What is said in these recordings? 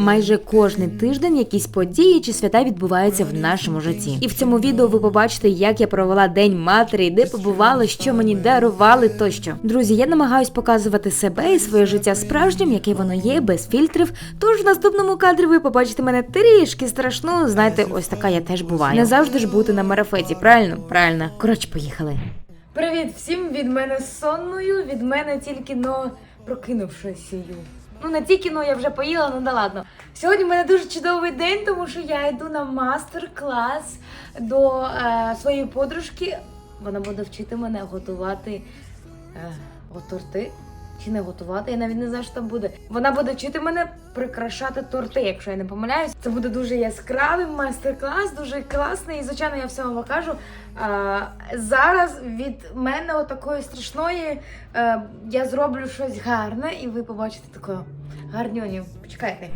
Майже кожен тиждень якісь події чи свята відбуваються в нашому житті. І в цьому відео ви побачите, як я провела день матері, де побувала, що мені дарували тощо. Друзі, я намагаюсь показувати себе і своє життя справжнім, яке воно є, без фільтрів. Тож в наступному кадрі ви побачите мене трішки страшну. Знаєте, ось така я теж буваю. Не завжди ж бути на марафеті, правильно? Правильно. Коротше, поїхали. Привіт всім від мене сонною, від мене тільки но прокинувшись. Ну не тільки но я вже поїла, ну да ладно. Сьогодні в мене дуже чудовий день, тому що я йду на мастер-клас до е, своєї подружки. Вона буде вчити мене готувати е, торти. Чи не готувати, я навіть не знаю, що там буде. Вона буде вчити мене прикрашати торти, якщо я не помиляюсь. Це буде дуже яскравий майстер-клас, дуже класний. І звичайно, я все вам покажу. А, зараз від мене отакої страшної а, я зроблю щось гарне, і ви побачите таке гарньоню. Почекайте.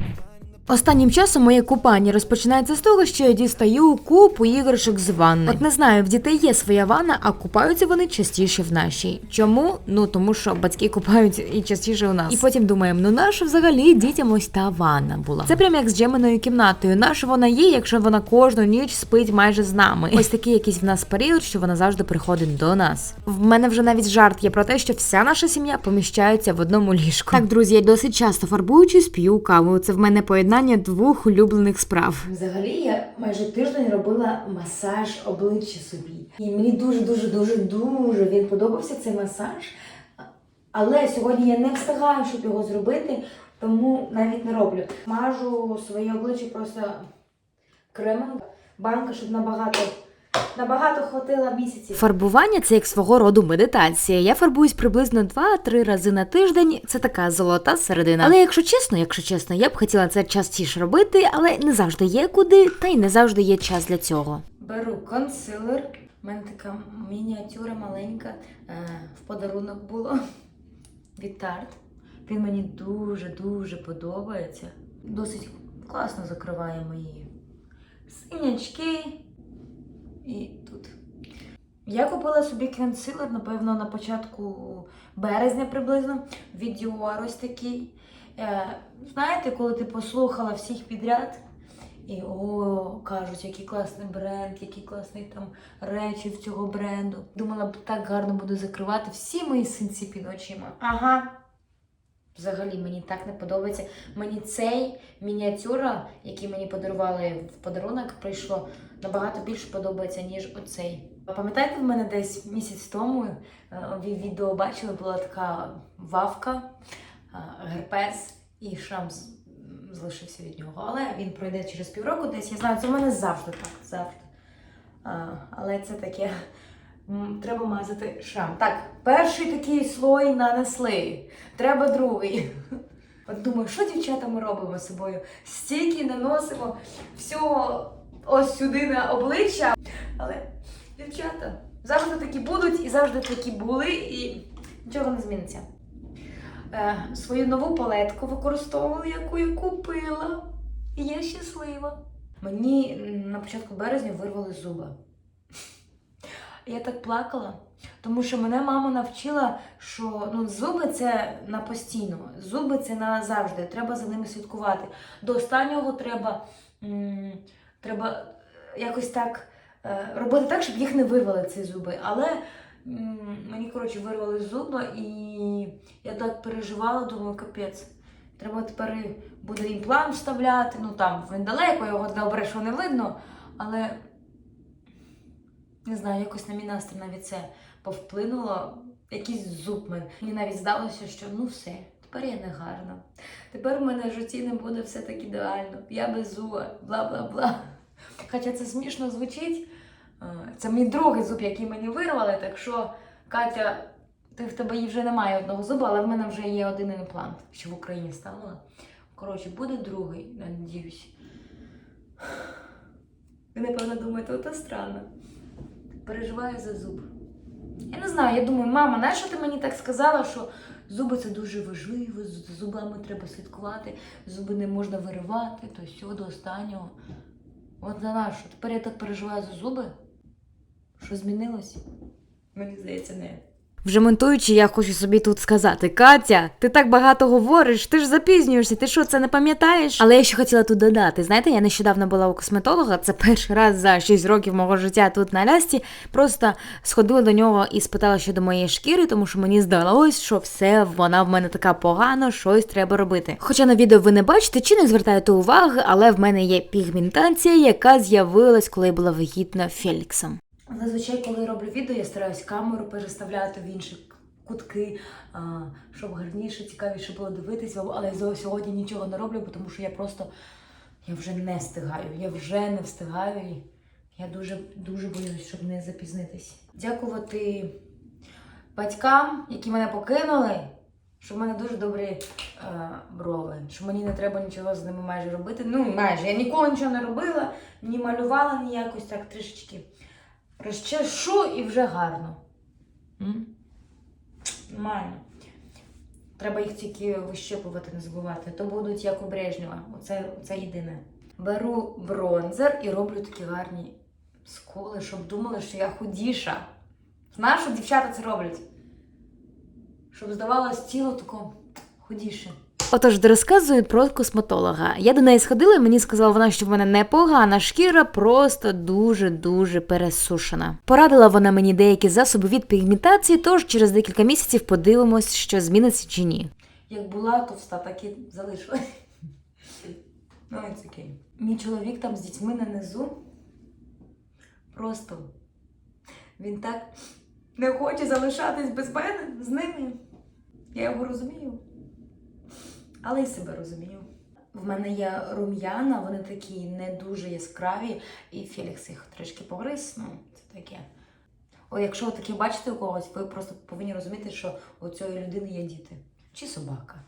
Останнім часом моє купання розпочинається з того, що я дістаю купу іграшок з ванни. От не знаю, в дітей є своя ванна, а купаються вони частіше в нашій. Чому? Ну тому що батьки купають і частіше у нас. І потім думаємо, ну нащо взагалі дітям ось та ванна була. Це прям як з Джеминою кімнатою. Наша вона є, якщо вона кожну ніч спить майже з нами. Ось такий якийсь в нас період, що вона завжди приходить до нас. В мене вже навіть жарт є про те, що вся наша сім'я поміщається в одному ліжку. Так, друзі, я досить часто фарбуючись, п'ю каву. Це в мене поєднання двох улюблених справ. Взагалі я майже тиждень робила масаж обличчя собі. І мені дуже дуже дуже дуже він подобався цей масаж. Але сьогодні я не встигаю, щоб його зробити, тому навіть не роблю. Мажу своє обличчя просто кремом. Банка, щоб набагато, набагато хватило місяців. Фарбування це як свого роду медитація. Я фарбуюсь приблизно 2-3 рази на тиждень. Це така золота середина. Але якщо чесно, якщо чесно, я б хотіла це частіше робити, але не завжди є куди, та й не завжди є час для цього. Беру консилер. У мене така мініатюра маленька. е, В подарунок було від Тарт. Він мені дуже-дуже подобається. Досить класно закриває мої синячки. І тут. Я купила собі консилер, напевно, на початку березня приблизно. Від Dior ось такий. Е, знаєте, коли ти послухала всіх підряд, і о, кажуть, який класний бренд, які класні там речі в цього бренду. Думала, так гарно буду закривати всі мої синці під очима. Ага. Взагалі мені так не подобається. Мені цей мініатюра, який мені подарували в подарунок, прийшло набагато більше подобається, ніж оцей. Пам'ятаєте, в мене десь місяць тому е, ви відео бачили, була така вавка, е, герпес і шрам залишився від нього. Але він пройде через півроку десь. Я знаю, це в мене завжди так. Завжди. А, але це таке. Треба мазати шрам. Так, перший такий слой нанесли. Треба другий. От думаю, що дівчата ми робимо з собою? Стільки наносимо всього ось сюди на обличчя. Але дівчата завжди такі будуть і завжди такі були, і нічого не зміниться. Е, свою нову палетку використовую, яку я купила. І я щаслива. Мені на початку березня вирвали зуби. Я так плакала, тому що мене мама навчила, що ну, зуби це на постійно, зуби це назавжди. Треба за ними слідкувати. До останнього треба, м, треба якось так е, робити так, щоб їх не вирвали ці зуби. Але м, мені, коротше, вирвали зуби, і я так переживала, думаю, капець. Треба тепер буде імплант вставляти. Ну там він далеко, його добре, що не видно, але не знаю, якось на мій настрій навіть це повплинуло. Якийсь зуб мене. Мені навіть здалося, що ну все, тепер я не гарна. Тепер в мене в житті не буде все так ідеально. Я без зуба, бла бла бла. Хоча це смішно звучить. Е, Це мій другий зуб, який мені вирвали, так що, Катя, ти в тебе вже немає одного зуба, але в мене вже є один імплант, що в Україні ставила. Коротше, буде другий, надіюсь. Ви, напевно, думаєте, ото странно. Переживаю за зуб. Я не знаю, я думаю, мама, нащо ти мені так сказала, що зуби це дуже важливо, з зубами треба слідкувати, зуби не можна виривати, то все до останнього. От на нащо? Тепер я так переживаю за зуби. Що змінилось? Мені здається, не. Вже монтуючи, я хочу собі тут сказати: Катя, ти так багато говориш, ти ж запізнюєшся, ти що це не пам'ятаєш? Але я ще хотіла тут додати. Знаєте, я нещодавно була у косметолога. Це перший раз за 6 років мого життя тут на лясті. Просто сходила до нього і спитала щодо моєї шкіри, тому що мені здалось, що все вона в мене така погана, щось треба робити. Хоча на відео ви не бачите чи не звертаєте уваги, але в мене є пігментація, яка з'явилась, коли я була вагітна Феліксом. Зазвичай, коли роблю відео, я стараюсь камеру переставляти в інші кутки, щоб гарніше, цікавіше було дивитись, але я сьогодні нічого не роблю, тому що я просто я вже не встигаю. Я вже не встигаю. І я дуже дуже боюсь, щоб не запізнитись. Дякувати батькам, які мене покинули. Що в мене дуже добрі е, брови, що мені не треба нічого з ними майже робити. Ну, майже. Я ніколи нічого не робила, ні малювала, ні якось так трішечки розчешу і вже гарно. М? Нормально. Треба їх тільки вищипувати, не забувати. То будуть як у Брежнєва. Оце, оце єдине. Беру бронзер і роблю такі гарні сколи, щоб думали, що я худіша. Знаєш, що дівчата це роблять? Щоб здавалось тіло тако худіше. Отож, розказую про косметолога. Я до неї сходила, і мені сказала вона, що в мене непогана шкіра, просто дуже-дуже пересушена. Порадила вона мені деякі засоби від пігментації, тож через декілька місяців подивимось, що зміниться чи ні. Як була товста, так і залишилась. Ну, it's okay. Мій чоловік там з дітьми на низу. Просто він так не хоче залишатись без мене з ними. Я його розумію. Але й себе розумію. В мене є рум'яна, вони такі не дуже яскраві, і Фелікс їх трішки погриз. Ну, це таке. О, якщо таке бачите у когось, ви просто повинні розуміти, що у цієї людини є діти. Чи собака.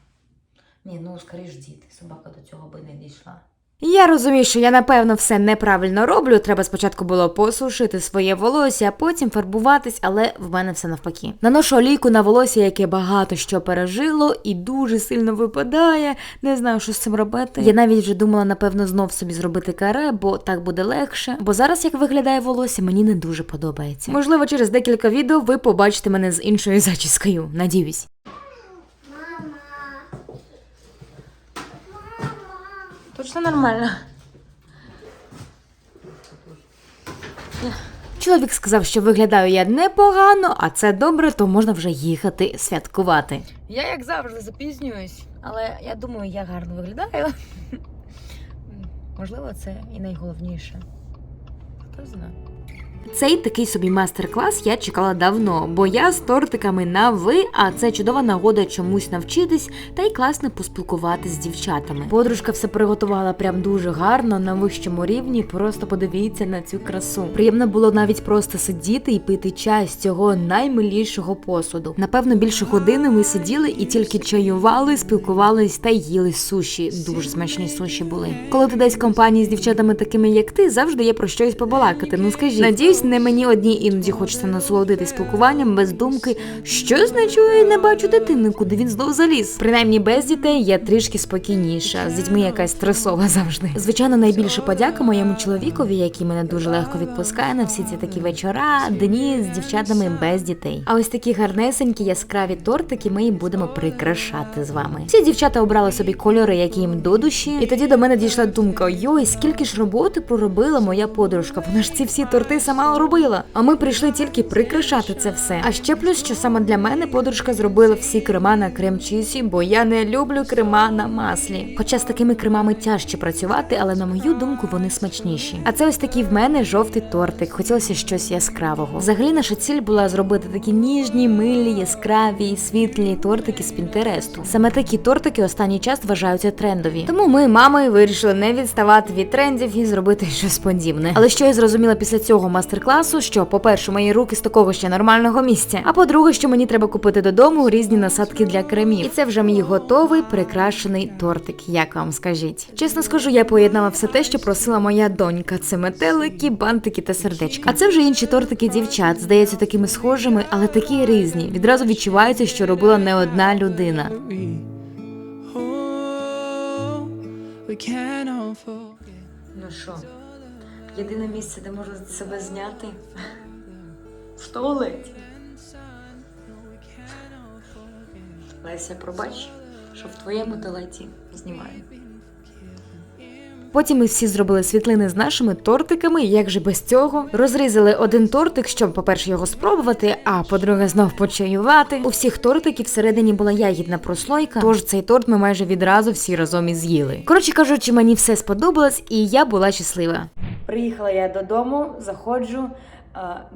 Ні, ну скоріш діти. Собака до цього би не дійшла. Я розумію, що я напевно все неправильно роблю. Треба спочатку було посушити своє волосся, а потім фарбуватись, але в мене все навпаки. Наношу олійку на волосся, яке багато що пережило і дуже сильно випадає. Не знаю, що з цим робити. Я навіть вже думала, напевно, знов собі зробити каре, бо так буде легше. Бо зараз, як виглядає волосся, мені не дуже подобається. Можливо, через декілька відео ви побачите мене з іншою зачіскою. Надіюсь. Точно нормально. Чоловік сказав, що виглядаю я непогано, а це добре, то можна вже їхати святкувати. Я як завжди запізнююсь, але я думаю, я гарно виглядаю. Можливо, це і найголовніше. Хто знає. Цей такий собі майстер-клас я чекала давно, бо я з тортиками на ви, а це чудова нагода чомусь навчитись та й класно поспілкуватись з дівчатами. Подружка все приготувала прям дуже гарно на вищому рівні. Просто подивіться на цю красу. Приємно було навіть просто сидіти і пити чай з цього наймилішого посуду. Напевно, більше години ми сиділи і тільки чаювали, спілкувались та їли суші. Дуже смачні суші були. Коли ти десь в компанії з дівчатами такими, як ти, завжди є про щось побалакати. Ну скажіть, надіюсь, не мені одній іноді хочеться насолодитись спілкуванням без думки, що значить, я не бачу дитини, куди він знов заліз. Принаймні без дітей я трішки спокійніша. З дітьми якась стресова завжди. Звичайно, найбільше подяка моєму чоловікові, який мене дуже легко відпускає на всі ці такі вечора, дні з дівчатами без дітей. А ось такі гарнесенькі яскраві тортики ми будемо прикрашати з вами. Всі дівчата обрали собі кольори, які їм до душі, і тоді до мене дійшла думка: йой, скільки ж роботи проробила моя подружка. Вона ж ці всі торти сама робила. А ми прийшли тільки прикрашати це все. А ще плюс, що саме для мене подружка зробила всі крема на крем-чізі, бо я не люблю крема на маслі. Хоча з такими кремами тяжче працювати, але на мою думку вони смачніші. А це ось такий в мене жовтий тортик. Хотілося щось яскравого. Взагалі наша ціль була зробити такі ніжні, милі, яскраві, світлі тортики з Пінтересту. Саме такі тортики останній час вважаються трендові. Тому ми, мамою, вирішили не відставати від трендів і зробити щось подібне. Але що я зрозуміла після цього мастер-класу, що, по-перше, мої руки з такого ще нормального місця. А по-друге, що мені треба купити додому різні насадки для кремів. І це вже мій готовий прикрашений тортик. Як вам скажіть? Чесно скажу, я поєднала все те, що просила моя донька. Це метелики, бантики та сердечка. А це вже інші тортики дівчат, здається, такими схожими, але такі різні. Відразу відчувається, що робила не одна людина. Ну що, Єдине місце, де можна себе зняти в туалеті. Леся, пробач, що в твоєму туалеті знімаю. Потім ми всі зробили світлини з нашими тортиками, як же без цього. Розрізали один тортик, щоб, по-перше, його спробувати, а по-друге, знов почаювати. У всіх тортиків всередині була ягідна прослойка, тож цей торт ми майже відразу всі разом і з'їли. Коротше кажучи, мені все сподобалось, і я була щаслива. Приїхала я додому, заходжу,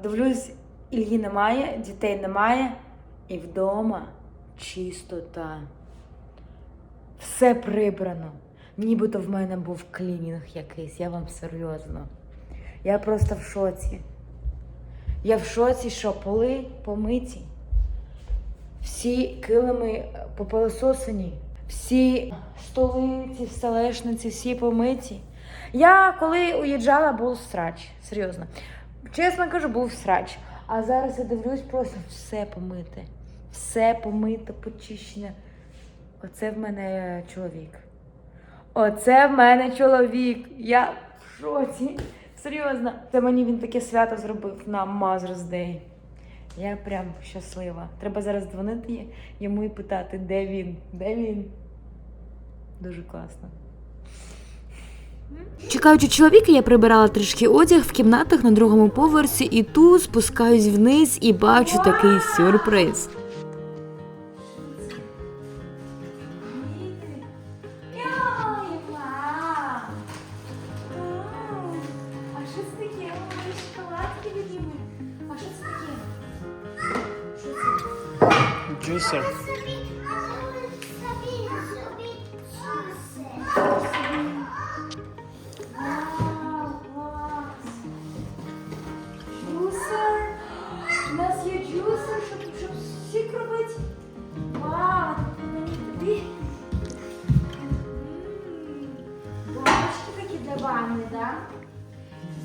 дивлюсь, Ільї немає, дітей немає, і вдома чистота. Все прибрано. Нібито в мене був клінінг якийсь, я вам серйозно. Я просто в шоці. Я в шоці, що поли помиті, всі килими е, попилососані, всі столи, ці столешниці, всі помиті. Я коли уїжджала, був срач. Серйозно. Чесно кажу, був срач. А зараз я дивлюсь, просто все помите. Все помите, почищене. Оце в мене чоловік. Оце в мене чоловік. Я в шоці. Серйозно. Це мені він таке свято зробив на Mother's Day. Я прям щаслива. Треба зараз дзвонити йому і питати, де він, де він. Дуже класно. Чекаючи чоловіка, я прибирала трішки одяг в кімнатах на другому поверсі, і тут спускаюсь вниз і бачу такий сюрприз.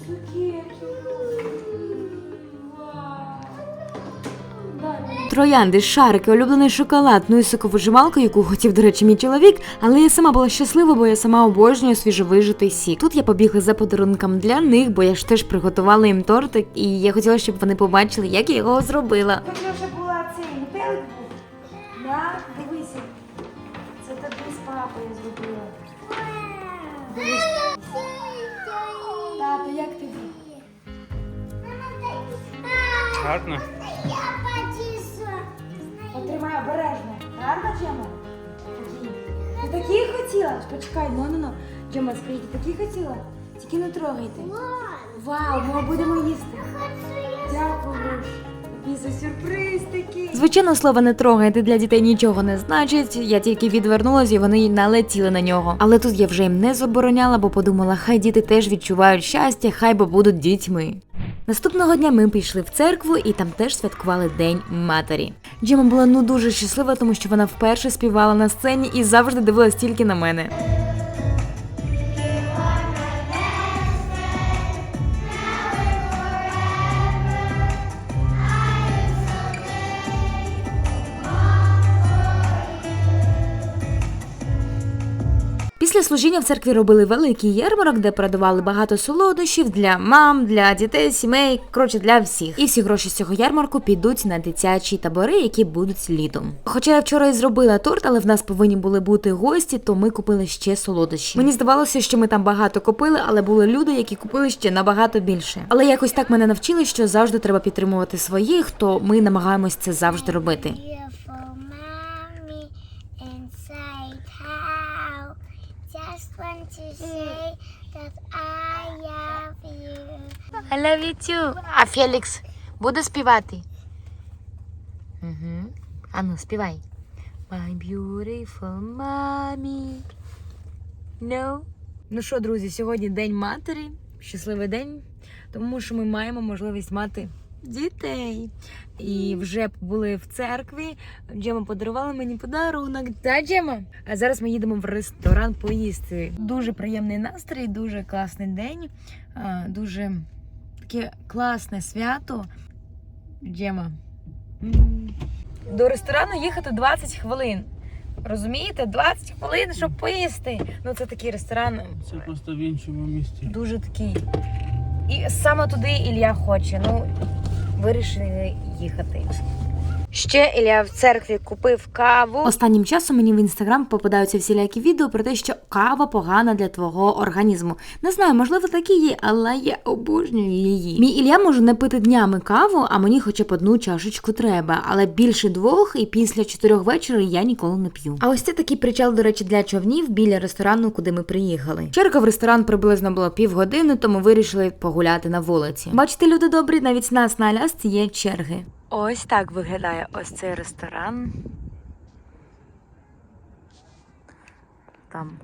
Цукерки. Дай мені. Троянди, шарики, улюблений шоколад, ну і соковижималку, яку хотів, до речі, мій чоловік, але я сама була щаслива, бо я сама обожнюю свіжовижитий сік. Тут я побігла за подарунком для них, бо я ж теж приготувала їм тортик, і я хотіла, щоб вони побачили, як я його зробила. Тут вже була цей метелик Гарно. Потримай обережно. Гарно, Джема? Такі. Ти такі хотіла? Почекай, ну ну ну. Джема, скажіть, ти такі хотіла? Тільки не трогайте. Вау, ми будемо їсти. Дякую. За сюрприз такий. Звичайно, слово не трогайте для дітей нічого не значить. Я тільки відвернулась, і вони налетіли на нього. Але тут я вже їм не забороняла, бо подумала, хай діти теж відчувають щастя, хай бо будуть дітьми. Наступного дня ми пішли в церкву і там теж святкували День матері. Джема була ну дуже щаслива, тому що вона вперше співала на сцені і завжди дивилась тільки на мене. Після служіння в церкві робили великий ярмарок, де продавали багато солодощів для мам, для дітей, сімей, коротше для всіх. І всі гроші з цього ярмарку підуть на дитячі табори, які будуть літом. Хоча я вчора і зробила торт, але в нас повинні були бути гості, то ми купили ще солодощі. Мені здавалося, що ми там багато купили, але були люди, які купили ще набагато більше. Але якось так мене навчили, що завжди треба підтримувати своїх, то ми намагаємось це завжди робити. Beautiful mommy inside how just want to say that I love you. I love you too. А Фелікс буде співати? Угу. Ану, співай. My beautiful mommy. No. Ну що, друзі, сьогодні День матері. Щасливий день, тому що ми маємо можливість мати дітей. І вже були в церкві. Джема подарувала мені подарунок. Та Джема? А зараз ми їдемо в ресторан поїсти. Дуже приємний настрій, дуже класний день. Дуже таке класне свято. Джема. До ресторану їхати 20 хвилин. Розумієте? 20 хвилин, щоб поїсти. Ну, це такий ресторан Це просто в іншому місті. дуже такий. І саме туди Ілля хоче. Ну, вирішили їхати. Ще Ілля в церкві купив каву. Останнім часом мені в інстаграм попадаються всілякі відео про те, що кава погана для твого організму. Не знаю, можливо, такі є, але я обожнюю її. Мій Ілля може не пити днями каву, а мені хоча б одну чашечку треба. Але більше двох і після чотирьох вечора я ніколи не п'ю. А ось це такий причал, до речі, для човнів біля ресторану, куди ми приїхали. Черга в ресторан приблизно було півгодини, тому вирішили погуляти на вулиці. Бачите, люди добрі, навіть нас на Алясці є черги. Ось так виглядає ось цей ресторан. Там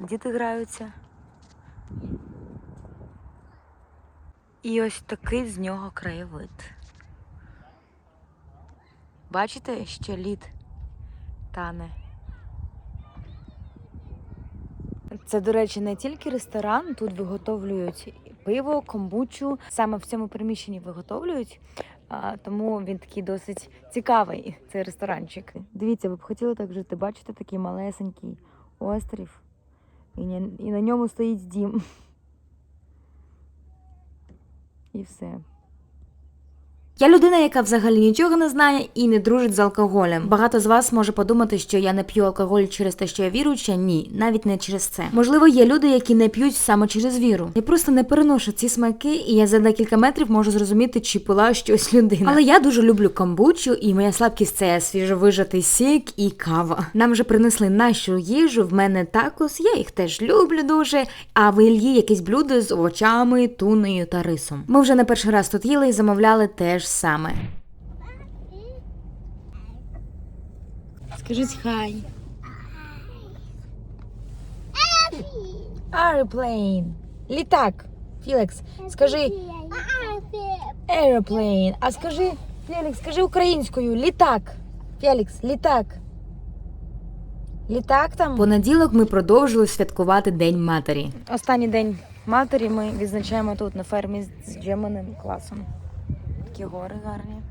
діти граються. І ось такий з нього краєвид. Бачите, ще лід тане. Це, до речі, не тільки ресторан, тут виготовлюють пиво, комбучу. Саме в цьому приміщенні виготовлюють. Тому він такий досить цікавий, цей ресторанчик. Дивіться, ви б хотіли так жити. Бачите такий малесенький острів, і на ньому стоїть дім. І все. Я людина, яка взагалі нічого не знає і не дружить з алкоголем. Багато з вас може подумати, що я не п'ю алкоголь через те, що я віруюча. Ні, навіть не через це. Можливо, є люди, які не п'ють саме через віру. Я просто не переношу ці смаки, і я за декілька метрів можу зрозуміти, чи пила щось людина. Але я дуже люблю камбучу, і моя слабкість це свіжовижатий сік і кава. Нам вже принесли нашу їжу. В мене такос, я їх теж люблю дуже. А в Ільї якесь блюдо з овочами, тунею та рисом. Ми вже не перший раз тут їли і замовляли те ж саме. Скажіть хай. Airplane. Літак. Філікс, скажи airplane. А скажи, Фелікс, скажи українською. Літак. Фелікс, літак. Літак там. Понеділок ми продовжили святкувати День матері. Останній день матері ми відзначаємо тут на фермі з Джеманим класом. Такі гори гарні.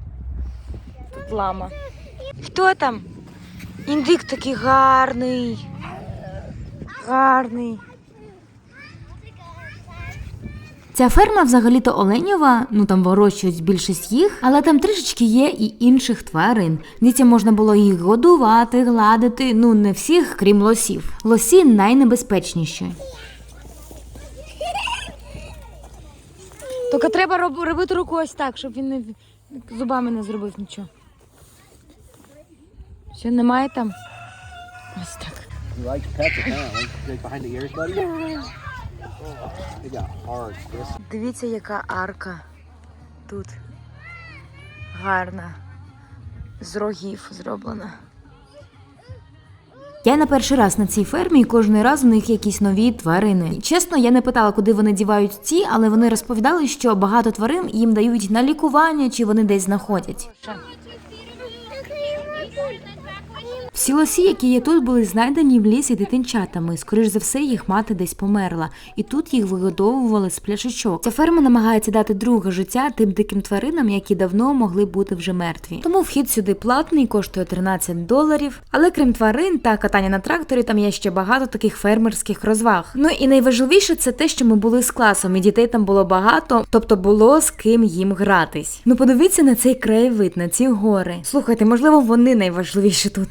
Тут лама. Хто там? Індик такий гарний. Гарний. Ця ферма взагалі-то оленєва, ну там вирощують більшість їх, але там трішечки є і інших тварин. Дітям можна було їх годувати, гладити, ну не всіх, крім лосів. Лосі найнебезпечніші. Тільки треба роб- робити руку ось так, щоб він не зубами не зробив нічого. Що немає там? Ось так. You like pets apparently. Like behind the ears, buddy? They got hard. Дивіться, яка арка тут гарна. З рогів зроблена. Я на перший раз на цій фермі, і кожен раз в них якісь нові тварини. Чесно, я не питала, куди вони дівають ці, але вони розповідали, що багато тварин їм дають на лікування чи вони десь знаходять. Всі лосі, які є тут, були знайдені в лісі дитинчатами. Скоріш за все, їх мати десь померла, і тут їх вигодовували з пляшечок. Ця ферма намагається дати друге життя тим диким тваринам, які давно могли бути вже мертві. Тому вхід сюди платний, коштує 13 доларів. Але крім тварин та катання на тракторі, там є ще багато таких фермерських розваг. Ну і найважливіше це те, що ми були з класом, і дітей там було багато, тобто було з ким їм гратись. Ну подивіться на цей краєвид, на ці гори. Слухайте, можливо, вони найважливіші тут.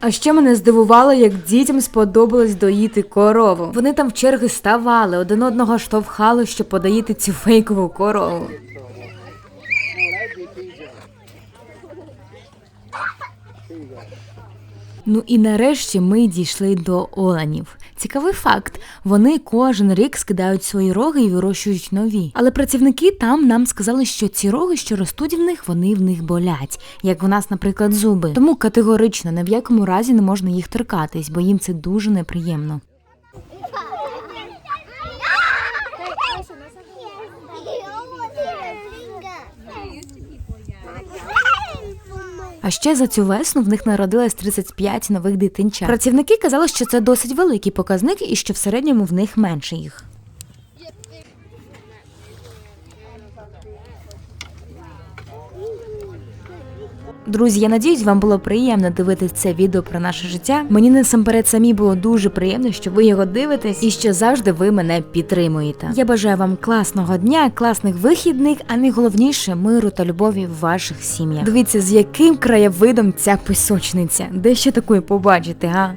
А ще мене здивувало, як дітям сподобалось доїти корову. Вони там в черги ставали, один одного штовхали, щоб подоїти цю фейкову корову. Ну і нарешті ми дійшли до оленів. Цікавий факт: вони кожен рік скидають свої роги і вирощують нові. Але працівники там нам сказали, що ці роги, що ростуть в них, вони в них болять, як в нас, наприклад, зуби. Тому категорично ні в якому разі не можна їх торкатись, бо їм це дуже неприємно. А ще за цю весну в них народилось 35 нових дитинчат. Працівники казали, що це досить великий показник і що в середньому в них менше їх. Друзі, я надіюсь, вам було приємно дивитися це відео про наше життя. Мені насамперед самі було дуже приємно, що ви його дивитесь і що завжди ви мене підтримуєте. Я бажаю вам класного дня, класних вихідних, а найголовніше миру та любові в ваших сім'ях. Дивіться, з яким краєвидом ця пісочниця. Де ще такої побачити, га?